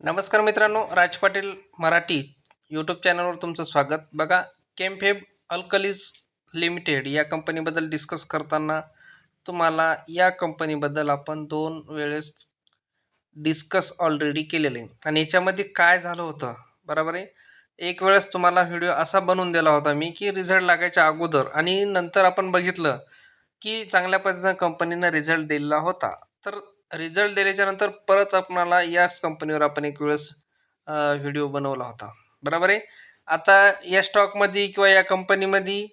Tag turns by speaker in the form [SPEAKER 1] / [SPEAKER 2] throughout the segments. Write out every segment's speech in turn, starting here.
[SPEAKER 1] नमस्कार मित्रांनो राज पाटील मराठी यूट्यूब चॅनलवर तुमचं स्वागत. बघा केमफेब अल्कलीज लिमिटेड या कंपनीबद्दल डिस्कस करताना तुम्हाला या कंपनीबद्दल आपण दोन वेळेस डिस्कस ऑलरेडी केलेले. आणि याच्यामध्ये काय झालं होतं? बरोबर आहे? एक वेळेस तुम्हाला व्हिडिओ असा बनवून दिला होता मी की रिझल्ट लागायच्या अगोदर आणि नंतर आपण बघितलं की चांगल्या पद्धतीनं कंपनीनं रिझल्ट दिलेला होता. तर रिझल्ट दिल्याच्या नंतर परत आपणाला याच कंपनीवर आपण एक वेळेस व्हिडिओ बनवला होता. बरोबर आहे? आता या स्टॉकमध्ये किंवा या कंपनीमध्ये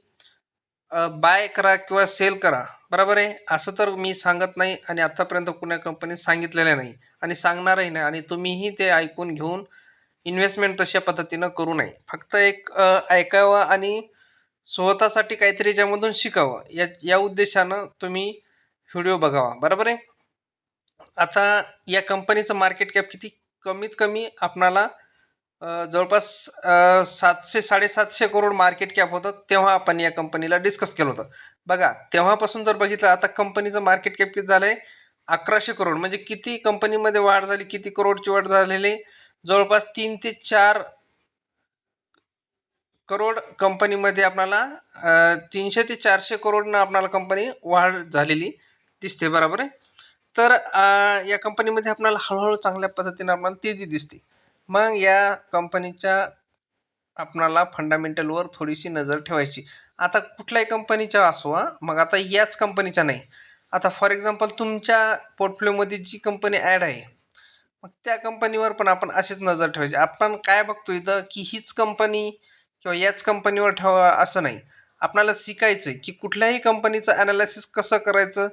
[SPEAKER 1] बाय करा किंवा सेल करा. बरोबर आहे? असं तर मी सांगत नाही आणि आत्तापर्यंत कुण्या कंपनीत सांगितलेलं नाही आणि सांगणारही नाही आणि तुम्हीही ते ऐकून घेऊन इन्व्हेस्टमेंट तशा पद्धतीनं करू नये. फक्त एक ऐकावं आणि स्वतःसाठी काहीतरी याच्यामधून शिकावं या या उद्देशानं तुम्ही व्हिडिओ बघावा. बरोबर आहे? आता या कंपनीचं मार्केट कॅप किती? कमीत कमी आपणाला जवळपास सातशे साडेसातशे करोड मार्केट कॅप होतं तेव्हा आपण या कंपनीला डिस्कस केलं होतं. बघा तेव्हापासून जर बघितलं आता कंपनीचं मार्केट कॅप किती झालं आहे अकराशे करोड. म्हणजे किती कंपनीमध्ये वाढ झाली किती करोडची वाढ झालेली? आहे? जवळपास तीन ते चार करोड कंपनीमध्ये आपणाला तीनशे ते चारशे करोडनं आपणाला कंपनी वाढ झालेली. दिसते बरोबर आहे? तर या कंपनीमध्ये आपल्याला हळूहळू चांगल्या पद्धतीने आपल्याला तेजी दिसते. मग या कंपनीच्या आपणाला फंडामेंटलवर थोडीशी नजर ठेवायची. आता कुठल्याही कंपनीच्या असो हा. मग आता याच कंपनीच्या नाही. आता फॉर एक्झाम्पल तुमच्या पोर्टफोलिओमध्ये जी कंपनी ॲड आहे मग त्या कंपनीवर पण आपण अशीच नजर ठेवायची. आपण काय बघतो इथं की हीच कंपनी किंवा याच कंपनीवर ठेवा असं नाही. आपणाला शिकायचं आहे की कुठल्याही कंपनीचं ॲनालिसिस कसं करायचं?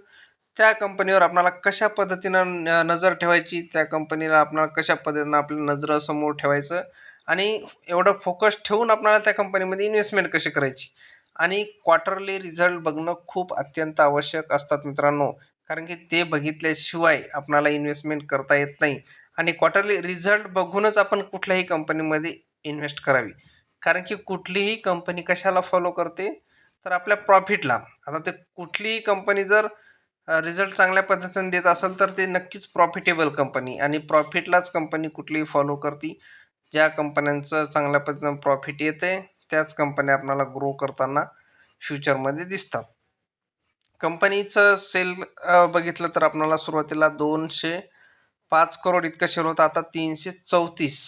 [SPEAKER 1] त्या कंपनीवर आपणाला कशा पद्धतीनं न- नजर ठेवायची त्या कंपनीला आपणाला कशा पद्धतीनं आपल्या नजरासमोर ठेवायचं आणि एवढं फोकस ठेवून आपणाला त्या कंपनीमध्ये इन्व्हेस्टमेंट कशी करायची? आणि क्वार्टरली रिझल्ट बघणं खूप अत्यंत आवश्यक असतात मित्रांनो. कारण की ते बघितल्याशिवाय आपणाला इन्व्हेस्टमेंट करता येत नाही. आणि क्वार्टरली रिझल्ट बघूनच आपण कुठल्याही कंपनीमध्ये इन्व्हेस्ट करावी. कारण की कुठलीही कंपनी कशाला फॉलो करते? तर आपल्या प्रॉफिटला आता ते कुठलीही कंपनी जर रिझल्ट चांगल्या पद्धतीने देत असेल तर ते नक्कीच प्रॉफिटेबल कंपनी आणि प्रॉफिटलाच कंपनी कुठलीही फॉलो करते. ज्या कंपन्यांचं चांगल्या पद्धतीनं प्रॉफिट येते त्याच कंपन्या आपल्याला ग्रो करताना फ्युचरमध्ये दिसतात. कंपनीचं सेल बघितलं तर आपल्याला सुरुवातीला दोनशे पाच करोड इतकं शेअर होतं आता तीनशे चौतीस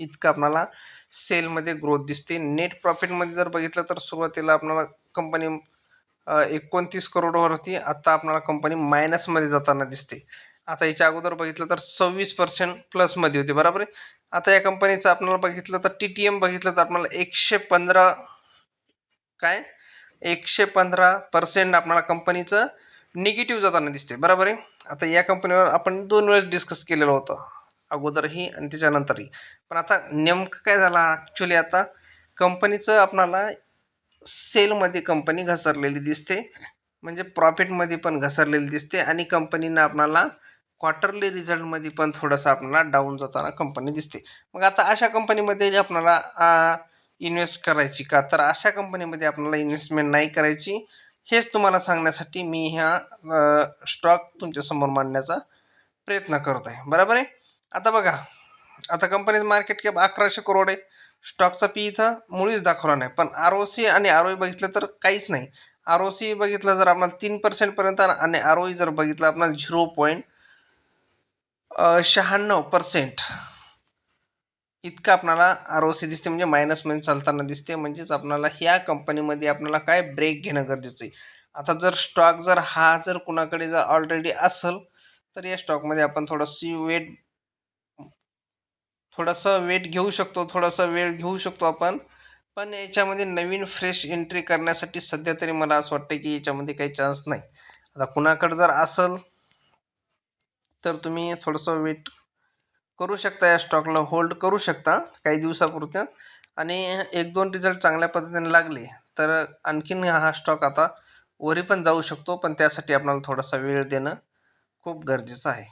[SPEAKER 1] इतकं आपल्याला सेलमध्ये ग्रोथ दिसते. नेट प्रॉफिटमध्ये जर बघितलं तर सुरुवातीला आपल्याला कंपनी एकोणतीस करोडवर होती आता आपल्याला कंपनी मायनसमध्ये जाताना दिसते. आता याच्या अगोदर बघितलं तर सव्वीस पर्सेंट प्लसमध्ये होती बरोबर आहे? आता या कंपनीचं आपल्याला बघितलं तर टी टी एम बघितलं तर आपल्याला एकशे पंधरा काय? एकशे पंधरा पर्सेंट आपल्याला कंपनीचं निगेटिव्ह जाताना दिसते बरोबर आहे? आता या कंपनीवर आपण दोन वेळेस डिस्कस केलेलं होतं अगोदरही आणि त्याच्यानंतरही. पण आता नेमकं काय झालं? ॲक्च्युली आता कंपनीचं आपणाला सेलमध्ये कंपनी घसरलेली दिसते. म्हणजे प्रॉफिटमध्ये पण घसरलेली दिसते आणि कंपनीनं आपणाला क्वार्टरली रिझल्टमध्ये पण थोडंसं आपल्याला डाऊन जाताना कंपनी दिसते. मग आता अशा कंपनीमध्ये आपणाला इन्व्हेस्ट करायची का? तर अशा कंपनीमध्ये आपल्याला इन्व्हेस्टमेंट नाही करायची. हेच तुम्हाला सांगण्यासाठी मी ह्या स्टॉक तुमच्यासमोर मांडण्याचा प्रयत्न करत आहे बरोबर आहे? आता बघा आता कंपनीचं मार्केट कॅप अकराशे करोड आहे. स्टॉकचा पी इथं मुळीच दाखवला नाही. पण आर ओ सी आणि आर ओ बघितलं तर काहीच नाही. आर ओ सी बघितलं जर आपल्याला तीन पर्सेंटपर्यंत आणि आर ओ जर बघितलं आपल्याला झिरो पॉईंट शहाण्णव पर्सेंट इतकं आपणाला आर ओ सी दिसते म्हणजे मायनसमध्ये चालताना दिसते. म्हणजेच आपणाला ह्या कंपनीमध्ये आपल्याला काय ब्रेक घेणं गरजेचं आहे. आता जर स्टॉक जर हा जर कुणाकडे जर ऑलरेडी असेल तर या स्टॉकमध्ये आपण थोडंशी वेट थोडासा वेट घेऊ शकतो थोडासा वेळ घेऊ शकतो आपण. पण याच्यामध्ये नवीन फ्रेश एंट्री करण्यासाठी सध्या तरी मला असं वाटतं की याच्यामध्ये काही चान्स नाही. आता कुणाकडे जर असेल तर तुम्ही थोडंसं वेट करू शकता या स्टॉकला होल्ड करू शकता काही दिवसापुरत्या आणि एक दोन रिझल्ट चांगल्या पद्धतीने लागले तर आणखीन हा स्टॉक आता वरी पण जाऊ शकतो पण त्यासाठी आपल्याला थोडासा वेळ देणं खूप गरजेचं आहे.